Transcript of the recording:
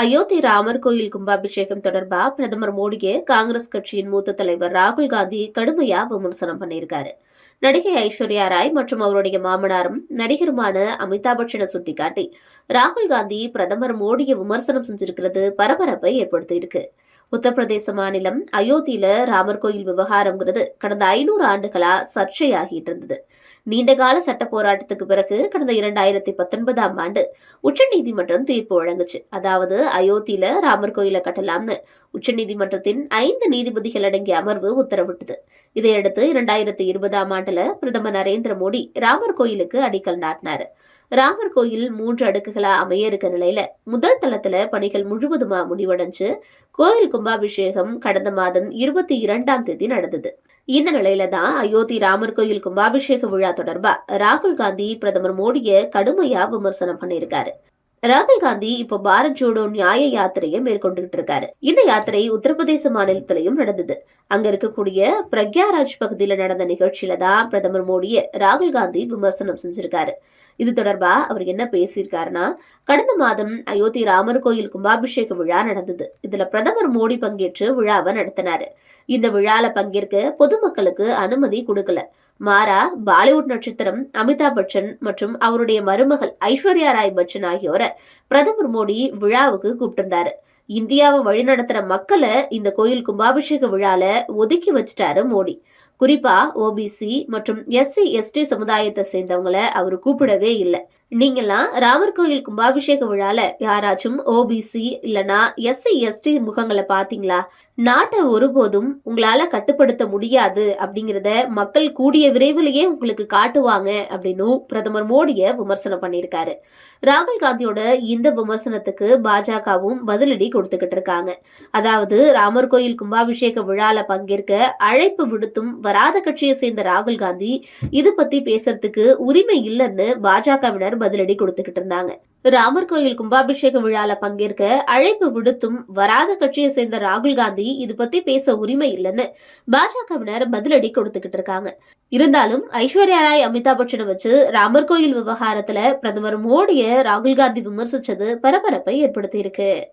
அயோத்தி ராமர் கோயில் கும்பாபிஷேகம் தொடர்பா பிரதமர் மோடியை காங்கிரஸ் கட்சியின் மூத்த தலைவர் ராகுல் காந்தி கடுமையா விமர்சனம் பண்ணியிருக்காரு. நடிகை ஐஸ்வர்யா ராய் மற்றும் அவருடைய மாமனாரும் நடிகருமான அமிதாப் பச்சனை சுட்டிக்காட்டி ராகுல் காந்தி பிரதமர் மோடியை விமர்சனம் செஞ்சிருக்கிறது பரபரப்பை ஏற்படுத்தியிருக்கு. உத்தரப்பிரதேச மாநிலம் அயோத்தியில ராமர் கோயில் விவகாரம்ங்கிறது கடந்த ஐநூறு ஆண்டுகளா சர்ச்சையாகிட்டு இருந்தது. நீண்டகால சட்ட போராட்டத்துக்கு பிறகு கடந்த இரண்டாயிரத்தி பத்தொன்பதாம் ஆண்டு உச்சநீதிமன்றம் தீர்ப்பு வழங்குச்சு. அதாவது அயோத்தியில ராமர் கோயிலை கட்டலாம்னு உச்சநீதிமன்றத்தின் ஐந்து நீதிபதிகள் அடங்கிய அமர்வு உத்தரவிட்டது. இதையடுத்து இரண்டாயிரத்தி இருபதாம் ஆண்டுல பிரதமர் நரேந்திர மோடி ராமர் கோயிலுக்கு அடிக்கல் நாட்டினாரு. ராமர் கோயில் மூன்று அடுக்குகளா அமைய இருக்க நிலையில முதல் தளத்துல பணிகள் முழுவதுமா முடிவடைஞ்சு கோயில் கும்பாபிஷேகம் கடந்த மாதம் இருபத்தி இரண்டாம் தேதி நடந்தது. இந்த நிலையில தான் அயோத்தி ராமர் கோயில் கும்பாபிஷேக விழா தொடர்பா ராகுல் காந்தி பிரதமர் மோடியை கடுமையா விமர்சனம் பண்ணியிருக்காரு. ராகுல் காந்தி இப்போ பாரத் ஜோடோ நியாய யாத்திரையை மேற்கொண்டுகிட்டு இருக்காரு. இந்த யாத்திரை உத்தரப்பிரதேச மாநிலத்திலையும் நடந்தது. அங்க இருக்கக்கூடிய பிரக்யாராஜ் பகுதியில நடந்த நிகழ்ச்சியில தான் பிரதமர் மோடியை ராகுல் காந்தி விமர்சனம் செஞ்சிருக்காரு. இது தொடர்பா அவர் என்ன பேசியிருக்காருன்னா கடந்த மாதம் அயோத்தி ராமர் கோயில் கும்பாபிஷேக விழா நடந்தது. இதுல பிரதமர் மோடி பங்கேற்று விழாவை நடத்தினாரு. இந்த விழால பங்கேற்க பொதுமக்களுக்கு அனுமதி கொடுக்கல. மாறா பாலிவுட் நட்சத்திரம் அமிதாப் பச்சன் மற்றும் அவருடைய மருமகள் ஐஸ்வர்யா ராய் பச்சன் ஆகியோரை பிரதமர் மோடி விழாவுக்கு கூப்பிட்டிருந்தாரு. இந்தியாவை வழிநடத்துற மக்களை இந்த கோயில் கும்பாபிஷேக விழால ஒதுக்கி வச்சிட்டாரு மோடி. குறிப்பா ஓபிசி மற்றும் எஸ்சி எஸ்டி சமுதாயத்தை சேர்ந்தவங்களை அவர் கூப்பிடவே இல்லை. நீங்கெல்லாம் ராமர் கோயில் கும்பாபிஷேக விழால யாராச்சும் ஓபிசி இல்லனா எஸ்சி எஸ்டி முகங்களை பாத்தீங்களா நாட்டை ஒருபோதும் உங்களால கட்டுப்படுத்த முடியாது அப்படிங்கிறத மக்கள் கூடிய விரைவிலேயே உங்களுக்கு காட்டுவாங்க அப்படின்னு பிரதமர் மோடிய விமர்சனம் பண்ணியிருக்காரு. ராகுல் காந்தியோட இந்த விமர்சனத்துக்கு பாஜகவும் பதிலடி கொடுத்துக்கிட்டு இருக்காங்க. அதாவது ராமர் கோயில் கும்பாபிஷேக விழால பங்கேற்க அழைப்பு விடுத்தும் வராத கட்சியை சேர்ந்த ராகுல் காந்தி இது பத்தி பேசுறதுக்கு உரிமை இல்லைன்னு பாஜகவினர் பதிலடி கொடுத்துக்கிட்டு இருந்தாங்க. ராமர் கோயில் கும்பாபிஷேக விழால பங்கேற்க அழைப்பு விடுத்தும் வராத கட்சியை சேர்ந்த ராகுல் காந்தி இது பத்தி பேச உரிமை இல்லைன்னு பாஜகவினர் பதிலடி கொடுத்துக்கிட்டு இருக்காங்க. இருந்தாலும் ஐஸ்வர்யா ராய் அமிதாப் பச்சனை வச்சு ராமர் கோயில் விவகாரத்துல பிரதமர் மோடிய ராகுல் காந்தி விமர்சிச்சது பரபரப்பை ஏற்படுத்தி இருக்கு